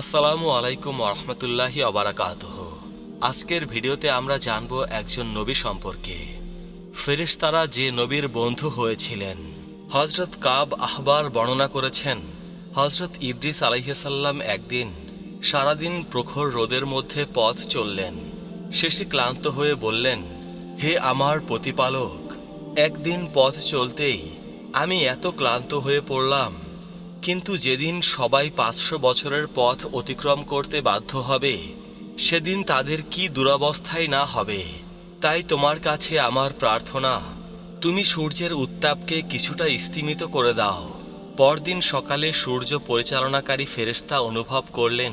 আসসালামু আলাইকুম রহমতুল্লাহি অবরাকাতহ আজকের ভিডিওতে আমরা জানব একজন নবী সম্পর্কে। ফেরেশতারা যে নবীর বন্ধু হয়েছিলেন হজরত কাব আহবার বর্ণনা করেছেন হজরত ইদ্রিস আলাইসাল্লাম একদিন সারাদিন প্রখর রোদের মধ্যে পথ চললেন। শেষে ক্লান্ত হয়ে বললেন, হে আমার প্রতিপালক, একদিন পথ চলতেই আমি এত ক্লান্ত হয়ে পড়লাম। কিন্তু যেদিন সবাই পাঁচশো বছরের পথ অতিক্রম করতে বাধ্য হবে, সেদিন তাদের কি দুরবস্থায় না হবে। তাই তোমার কাছে আমার প্রার্থনা, তুমি সূর্যের উত্তাপকে কিছুটা স্তিমিত করে দাও। পরদিন সকালে সূর্য পরিচালনাকারী ফেরেশতা অনুভব করলেন,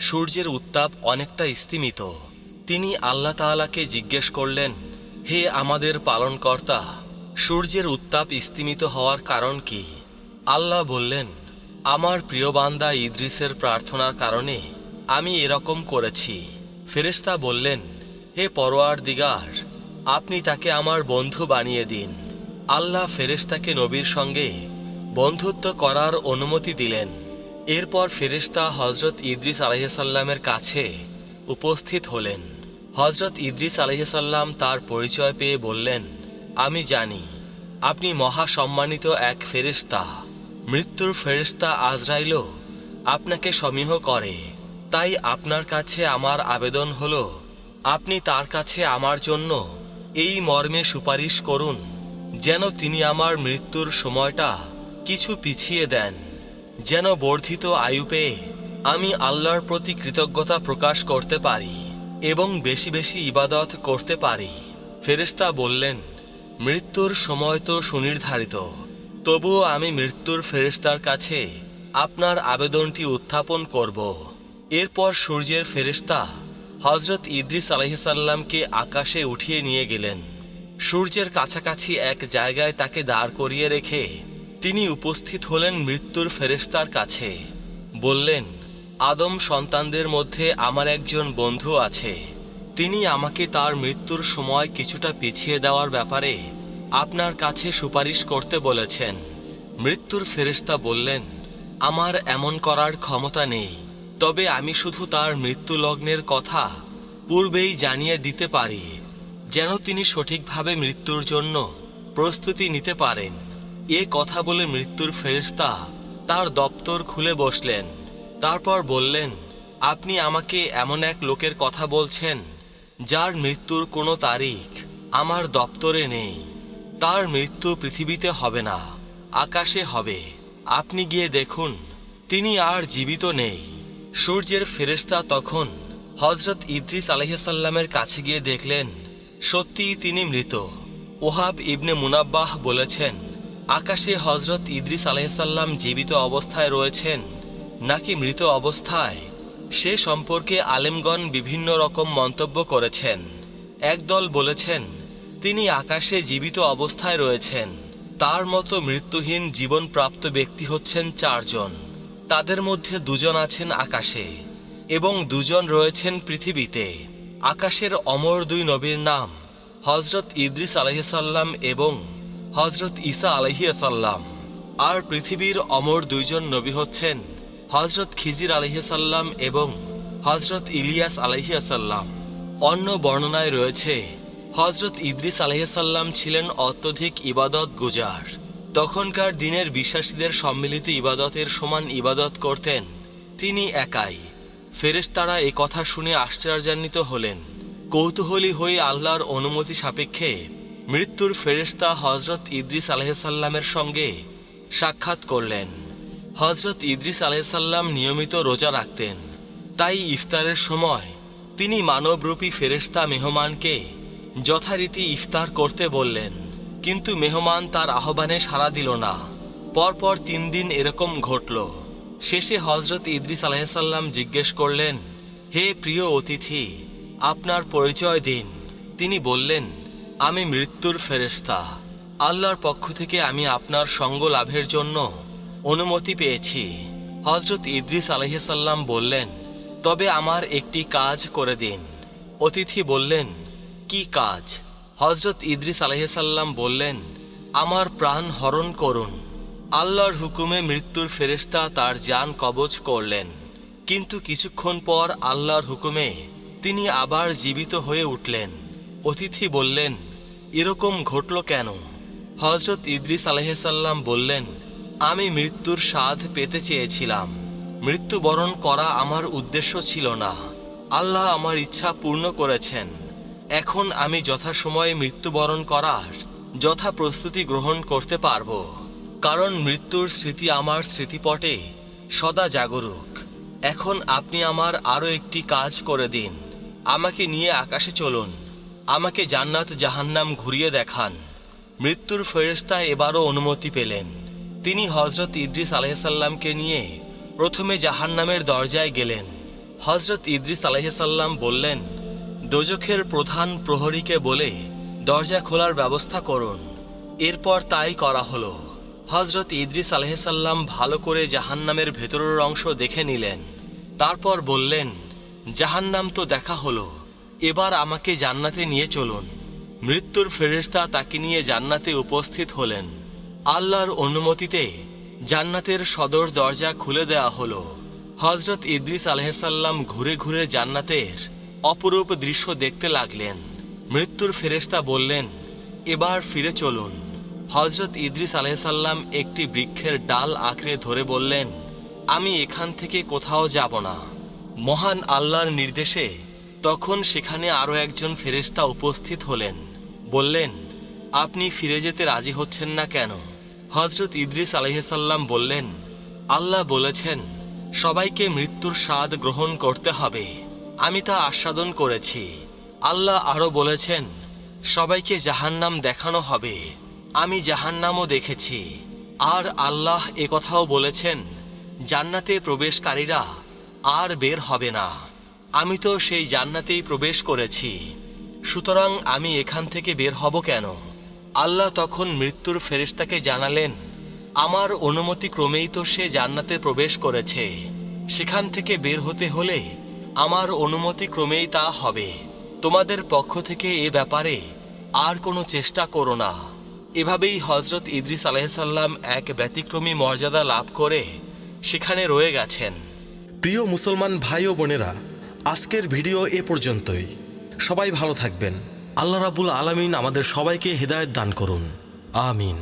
সূর্যের উত্তাপ অনেকটা স্তিমিত। তিনি আল্লাহ তাআলাকে জিজ্ঞেস করলেন, হে আমাদের পালনকর্তা, সূর্যের উত্তাপ স্তিমিত হওয়ার কারণ কি? আল্লাহ বললেন আমার প্রিয় বান্দা ইদ্রিসের প্রার্থনার কারণে আমি এরকম করেছি। ফেরেশতা বললেন, হে পরোয়ার দিগার, আপনি তাকে আমার বন্ধু বানিয়ে দিন। আল্লাহ ফেরেশতাকে নবীর সঙ্গে বন্ধুত্ব করার অনুমতি দিলেন। এরপর ফেরেশতা হজরত ইদ্রিস আলাইসাল্লামের কাছে উপস্থিত হলেন। হজরত ইদ্রিস আলাইসাল্লাম তার পরিচয় পেয়ে বললেন, আমি জানি, আপনি মহা সম্মানিত এক ফেরেশতা। মৃত্যুর ফেরেশতা আজরাইলও আপনাকে সমীহ করে। তাই আপনার কাছে আমার আবেদন হলো, আপনি তার কাছে আমার জন্য এই মর্মে সুপারিশ করুন, যেন তিনি আমার মৃত্যুর সময়টা কিছু পিছিয়ে দেন, যেন বর্ধিত আয়ু পেয়ে আমি আল্লাহর প্রতি কৃতজ্ঞতা প্রকাশ করতে পারি এবং বেশি বেশি ইবাদত করতে পারি। ফেরেশতা বললেন, মৃত্যুর সময় তো সুনির্ধারিত। তবুও আমি মৃত্যুর ফেরেশতার কাছে আপনার আবেদনটি উত্থাপন করব। এরপর সূর্যের ফেরেশতা হজরত ইদ্রিস আলাইসাল্লামকে আকাশে উঠিয়ে নিয়ে গেলেন। সূর্যের কাছাকাছি এক জায়গায় তাকে দাঁড় করিয়ে রেখে তিনি উপস্থিত হলেন মৃত্যুর ফেরেশতার কাছে। বললেন, আদম সন্তানদের মধ্যে আমার একজন বন্ধু আছে। তিনি আমাকে তার মৃত্যুর সময় কিছুটা পিছিয়ে দেওয়ার ব্যাপারে আপনার কাছে সুপারিশ করতে বলেছেন। মৃত্যুর ফেরেশতা বললেন, আমার এমন করার ক্ষমতা নেই। তবে আমি শুধু তার মৃত্যু লগ্নের কথা পূর্বেই জানিয়ে দিতে পারি, যেন তিনি সঠিকভাবে মৃত্যুর জন্য প্রস্তুতি নিতে পারেন। এ কথা বলে মৃত্যুর ফেরেশতা তার দপ্তর খুলে বসলেন। তারপর বললেন, আপনি আমাকে এমন এক লোকের কথা বলছেন, যার মৃত্যুর কোনো তারিখ আমার দপ্তরে নেই। তার মৃত্যু পৃথিবীতে হবে না, আকাশে হবে। আপনি গিয়ে দেখুন, তিনি আর জীবিত নেই। সূর্যের ফেরেশতা তখন হজরত ইদ্রিস আলহিসাল্লামের কাছে গিয়ে দেখলেন, সত্যিই তিনি মৃত। ওহাব ইবনে মুনাব্বাহ বলেছেন, আকাশে হজরত ইদ্রিস আলহিসাল্লাম জীবিত অবস্থায় রয়েছেন, নাকি মৃত অবস্থায়? সে সম্পর্কে আলেমগণ বিভিন্ন রকম মন্তব্য করেছেন। একদল বলেছেন তিনি আকাশে জীবিত অবস্থায় রয়েছেন। তার মতো মৃত্যুহীন জীবনপ্রাপ্ত ব্যক্তি হচ্ছেন চারজন। তাদের মধ্যে দুজন আছেন আকাশে এবং দুজন রয়েছেন পৃথিবীতে। আকাশের অমর দুই নবীর নাম হজরত ইদ্রিস আলহিসাল্লাম এবং হজরত ঈসা আলহিয়াসাল্লাম আর পৃথিবীর অমর দুইজন নবী হচ্ছেন হজরত খিজির আলহিসাল্লাম এবং হজরত ইলিয়াস আলহিয়াসাল্লাম অন্য বর্ণনায় রয়েছে হজরত ইদ্রিস আলহিসাল্লাম ছিলেন অত্যধিক ইবাদত গুজার। তখনকার দিনের বিশ্বাসীদের সম্মিলিত ইবাদতের সমান ইবাদত করতেন তিনি একাই। ফেরেশতারা এ কথা শুনে আশ্চর্যান্বিত হলেন। কৌতূহলী হয়ে আল্লাহর অনুমতি সাপেক্ষে মৃত্যুর ফেরেশতা হজরত ইদ্রিস আলহিসাল্লামের সঙ্গে সাক্ষাৎ করলেন। হজরত ইদ্রিস আলহিসাল্লাম নিয়মিত রোজা রাখতেন। তাই ইফতারের সময় তিনি মানবরূপী ফেরেশতা মেহমানকে যথারীতি ইফতার করতে বললেন, কিন্তু মেহমান তার আহ্বানে সাড়া দিল না। পরপর তিন দিন এরকম ঘটল। শেষে হজরত ইদ্রিস আলাইসাল্লাম জিজ্ঞেস করলেন, হে প্রিয় অতিথি, আপনার পরিচয় দিন। তিনি বললেন, আমি মৃত্যুর ফেরেশতা। আল্লাহর পক্ষ থেকে আমি আপনার সঙ্গ লাভের জন্য অনুমতি পেয়েছি। হজরত ইদ্রিস আলহিসাল্লাম বললেন, তবে আমার একটি কাজ করে দিন। অতিথি বললেন কি কাজ? হজরত ইদ্রিস আলহিসাল্লাম বললেন, আমার প্রাণ হরণ করুন। আল্লাহর হুকুমে মৃত্যুর ফেরেশতা তার যান কবজ করলেন। কিন্তু কিছুক্ষণ পর আল্লাহর হুকুমে তিনি আবার জীবিত হয়ে উঠলেন। অতিথি বললেন, এরকম ঘটল কেন? হজরত ইদ্রিস আলহাম বললেন, আমি মৃত্যুর স্বাদ পেতে চেয়েছিলাম। মৃত্যুবরণ করা আমার উদ্দেশ্য ছিল না। আল্লাহ আমার ইচ্ছা পূর্ণ করেছেন। এখন আমি যথাসময়ে মৃত্যুবরণ করার যথা প্রস্তুতি গ্রহণ করতে পারব। কারণ মৃত্যুর স্মৃতি আমার স্মৃতিপটে, সদা জাগরুক। এখন আপনি আমার আরও একটি কাজ করে দিন। আমাকে নিয়ে আকাশে চলুন। আমাকে জান্নাত জাহান্নাম ঘুরিয়ে দেখান। মৃত্যুর ফেরেস্তা এবারও অনুমতি পেলেন। তিনি হজরত ইদ্রিস আলহাসাল্লামকে নিয়ে প্রথমে জাহান্নামের দরজায় গেলেন। হজরত ইদ্রিস আলহাসাল্লাম বললেন দোজখের প্রধান প্রহরীকে বলে, দরজা খোলার ব্যবস্থা করুন। এরপর তাই করা হলো। হজরত ইদ্রিস আলহাসাল্লাম ভালো করে জাহান্নামের ভেতরের অংশ দেখে নিলেন। তারপর বললেন, জাহান্নাম তো দেখা হলো, এবার আমাকে জান্নাতে নিয়ে চলুন। মৃত্যুর ফেরেশতা তাকে নিয়ে জান্নাতে উপস্থিত হলেন। আল্লাহর অনুমতিতে জান্নাতের সদর দরজা খুলে দেওয়া হলো। হজরত ইদ্রিস আলহাসাল্লাম ঘুরে ঘুরে জান্নাতের অপরূপ দৃশ্য দেখতে লাগলেন। মৃত্যুর ফেরেশতা বললেন, এবার ফিরে চলুন। হজরত ইদ্রিস আলহাসাল্লাম একটি বৃক্ষের ডাল আঁকড়ে ধরে বললেন, আমি এখান থেকে কোথাও যাব না। মহান আল্লাহর নির্দেশে তখন সেখানে আরও একজন ফেরেশতা উপস্থিত হলেন। বললেন, আপনি ফিরে যেতে রাজি হচ্ছেন না কেন? হজরত ইদ্রিস আলহিসাল্লাম বললেন, আল্লাহ বলেছেন, সবাইকে মৃত্যুর স্বাদ গ্রহণ করতে হবে। আমি তা আস্বাদন করেছি। আল্লাহ আরও বলেছেন, সবাইকে জাহান্নাম দেখানো হবে। আমি জাহান্নামও দেখেছি। আর আল্লাহ একথাও বলেছেন, জান্নাতে প্রবেশকারীরা আর বের হবে না। আমি তো সেই জান্নাতেই প্রবেশ করেছি। সুতরাং আমি এখান থেকে বের হব কেন? আল্লাহ তখন মৃত্যুর ফেরেশতাকে জানালেন, আমার অনুমতি ক্রমেই তো সে জান্নাতে প্রবেশ করেছে। সেখান থেকে বের হতে হলে আমার অনুমতি ক্রমেই তা হবে। তোমাদের পক্ষ থেকে এ ব্যাপারে আর কোনো চেষ্টা করো না। এভাবেই হজরত ইদ্রিস আলাইসাল্লাম এক ব্যতিক্রমী মর্যাদা লাভ করে সেখানে রয়ে গেছেন। প্রিয় মুসলমান ভাই ও বোনেরা, আজকের ভিডিও এ পর্যন্তই। সবাই ভালো থাকবেন। আল্লাহ রাবুল আলামিন আমাদের সবাইকে হেদায়েত দান করুন। আমিন।